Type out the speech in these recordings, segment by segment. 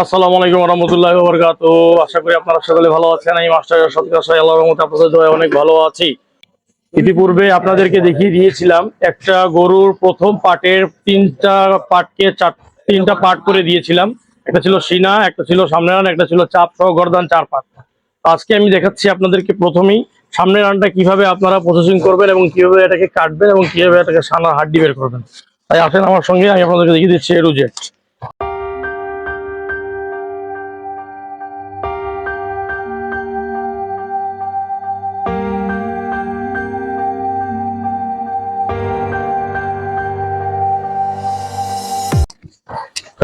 আসসালামু আলাইকুম রহমতুল্লাহ বরকাত আশা করি আপনারা সকলে ভালো আছেন। আমি মাস্টার দোয়ায় অনেক ভালো আছি। ইতিপূর্বে আপনাদেরকে দেখিয়ে দিয়েছিলাম, একটা গরুর প্রথম তিনটা চার তিনটা করে দিয়েছিলাম। একটা ছিল সিনা, একটা ছিল রান একটা ছিল চাপ সহ গরদান চার পার্ট আজকে আমি দেখাচ্ছি আপনাদেরকে প্রথমেই সামনের রানটা কীভাবে আপনারা প্রসেসিং করবেন এবং কীভাবে এটাকে কাটবেন এবং কীভাবে এটাকে সানার হাড্ডি বের করবেন। তাই আসেন আমার সঙ্গে, আমি আপনাদেরকে দেখিয়ে দিচ্ছি এ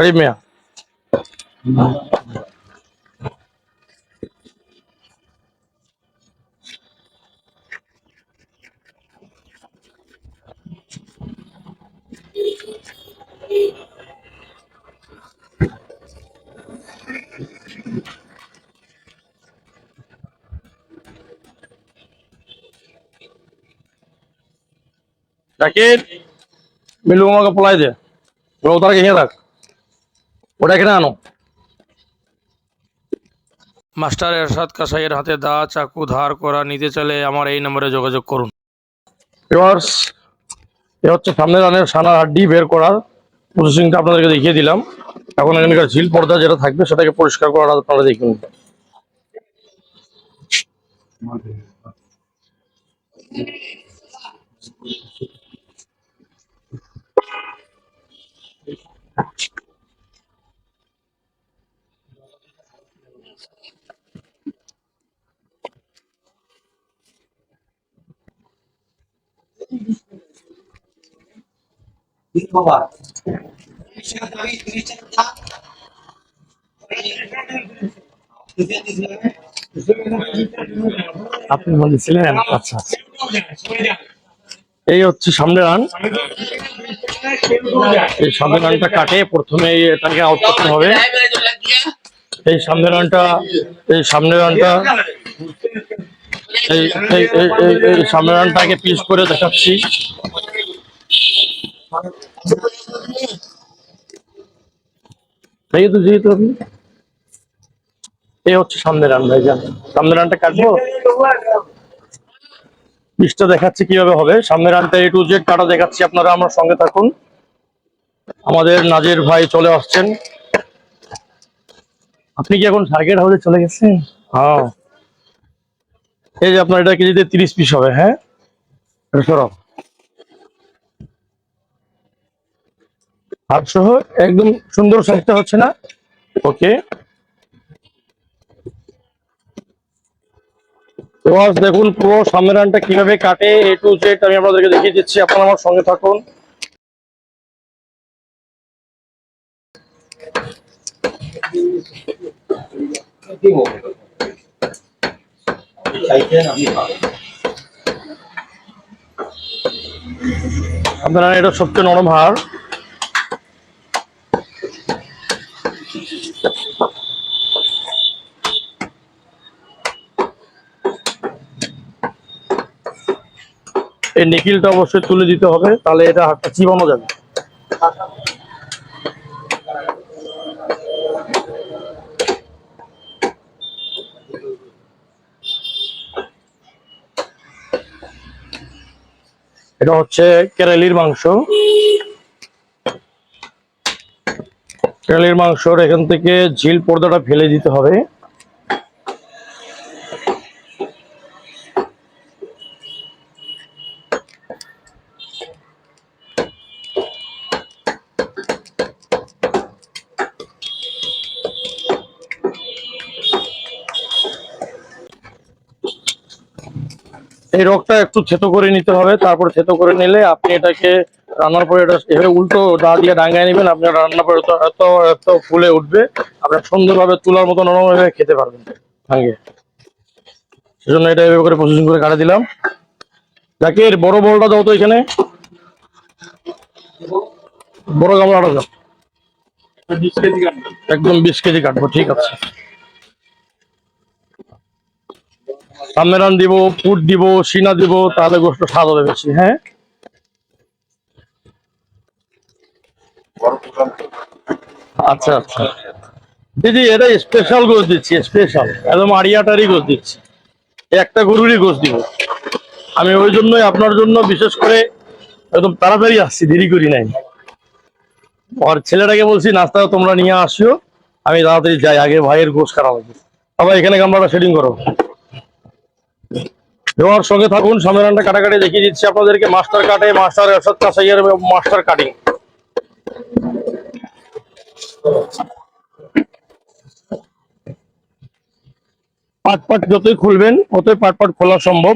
টু জেড করিম মিয়া জাকির মিলু আমাকে পলাই দে ওরা তারা কিনে রাখ ওটা এখানে আনো। মাস্টার এরশাদ কাসাইয়ের হাতে দা চাকু ধার করা নিতে চাইলে আমার এই নম্বরে যোগাযোগ করুন। ভিউয়ার্স এ হচ্ছে সামনের রানের সানার হাড্ডি বের করার প্রসেসিংটা আপনাদেরকে দেখিয়ে দিলাম। এখন এখানকার ঝিল পর্দা যেটা থাকবে সেটাকে পরিষ্কার করার আপনারা দেখুন। আপনি বলেছিলেন আচ্ছা। এই হচ্ছে সামনের রান এই সামনের রানটা কাটে, প্রথমে এটাকে আউট করতে হবে এই সামনের এই সামনের এই এই সামনের রানটাকে পিস করে দেখাচ্ছি। যেহেতু যেহেতু আপনি। এই হচ্ছে সামনের রান ভাইজান সামনের রানটা কাটবো? পিসটা দেখাচ্ছি কীভাবে হবে। সামনের এ টু জেড কাটা দেখাচ্ছি আপনারা, আমার সঙ্গে থাকুন। আমাদের নাজির ভাই চলে আসছেন। আপনি কি এখন সার্কিট হাউসে চলে গেছেন? হ্যাঁ। এই যে আপনার এটা কেজিতে তিরিশ পিস হবে হ্যাঁ? এটা সরাও একদম সুন্দর সাইজটা হচ্ছে না? ওকে। দেখুন পুরো সামনের রানটা কীভাবে কাটে এ টু জেড আমি আপনাদেরকে দেখিয়ে দিচ্ছি আপনারা আমার সঙ্গে থাকুন। আপনারা এটা সবচেয়ে নরম হাড়। এই নিখিলটা অবশ্যই তুলে দিতে হবে, তাহলে এটা হাতটা চিবানো যাবে। এটা হচ্ছে কেরালির মাংস। কেরালির মাংসর এখান থেকে ঝিল পর্দাটা ফেলে দিতে হবে। এই রোগটা একটু থেতো করে নিতে হবে তারপর থেতো করে নিলে আপনি এটাকে রান্নার পরে এটা এভাবে উল্টো দা দিয়ে ডাঙ্গায় নেবেন আপনার রান্না পরে এত এত ফুলে উঠবে আপনার সুন্দরভাবে তুলার মতো নরম হয়ে খেতে পারবেন। ভাঙে সেজন্য এটা এভাবে করে প্রসেসিং করে কাটা দিলাম। জাকির বড় বলটা দাও তো এখানে। বড় গামলাটা দাও। একদম বিশ কেজি কাটবো ঠিক আছে। সামনে রান দিব, পুট দিব, সিনা দিব, তাহলে গোষ্ঠ স্বাদ হবে বেশি হ্যাঁ? আচ্ছা আচ্ছা। দিদি, এটা স্পেশাল গোস দিচ্ছি স্পেশাল একদম আড়িয়াটারি গোস দিচ্ছি। একটা গরুরই গোস দিব। আমি ওই জন্যই আপনার জন্য বিশেষ করে একদম তাড়াতাড়ি আসছি, দেরি করি নাই। আর ছেলেটাকে বলছি, নাস্তা তোমরা নিয়ে আসিও, আমি তাড়াতাড়ি যাই, আগে ভাইয়ের গোস খারাপ লাগবে আবার এখানে গামলাটা সেটিং করো। দেওয়ার সঙ্গে থাকুন, সামনের রানটা কাটাকাটি দেখিয়ে দিচ্ছি আপনাদেরকে মাস্টার কাটে, মাস্টার এরশাদ মাস্টার কাটিং পাট পাট যতই খুলবেন, অতই পাট পাট খোলা সম্ভব।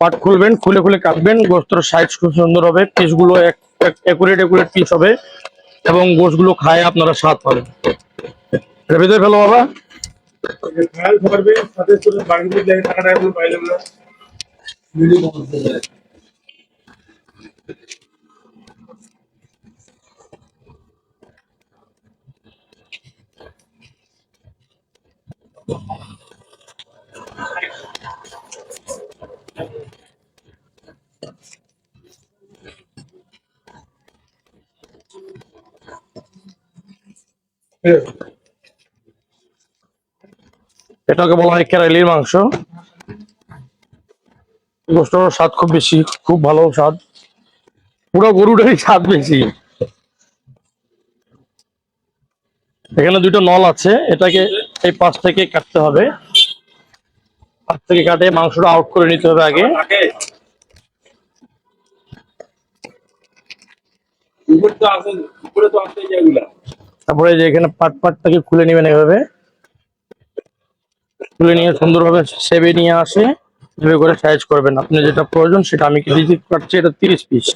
পাট খুলবেন, খুলে খুলে কাটবেন, গোস্তর সাইজ খুব সুন্দর হবে পিসগুলো একুরেট একুরেট পিস হবে, এবং গোশগুলো খায় আপনারা স্বাদ পাবেন। ভেতরে ফেলো বাবা। ట్రయల్ ఫార్మే సదస్సులు బండి లేని టైంలో బయలున్నా వీడియో పంపుతున్నారు Yeah. এটাকে বলা হয় কেরালির মাংস। গোস্তটার স্বাদ খুব বেশি খুব ভালো স্বাদ। পুরো গরুটারই স্বাদ বেশি। এখানে দুটো নল আছে এটাকে এই পাশ থেকে কাটতে হবে। পাশ থেকে কাটে মাংসটা আউট করে নিতে হবে আগে। তারপরে যে এখানে পাট পাটটাকে খুলে নেবেন এভাবে। খুলে নিয়ে সুন্দরভাবে সেবে নিয়ে আসে এভাবে করে সাইজ করবেন। আপনি যেটা প্রয়োজন সেটা আমি কেজি কাটছি এটা তিরিশ পিস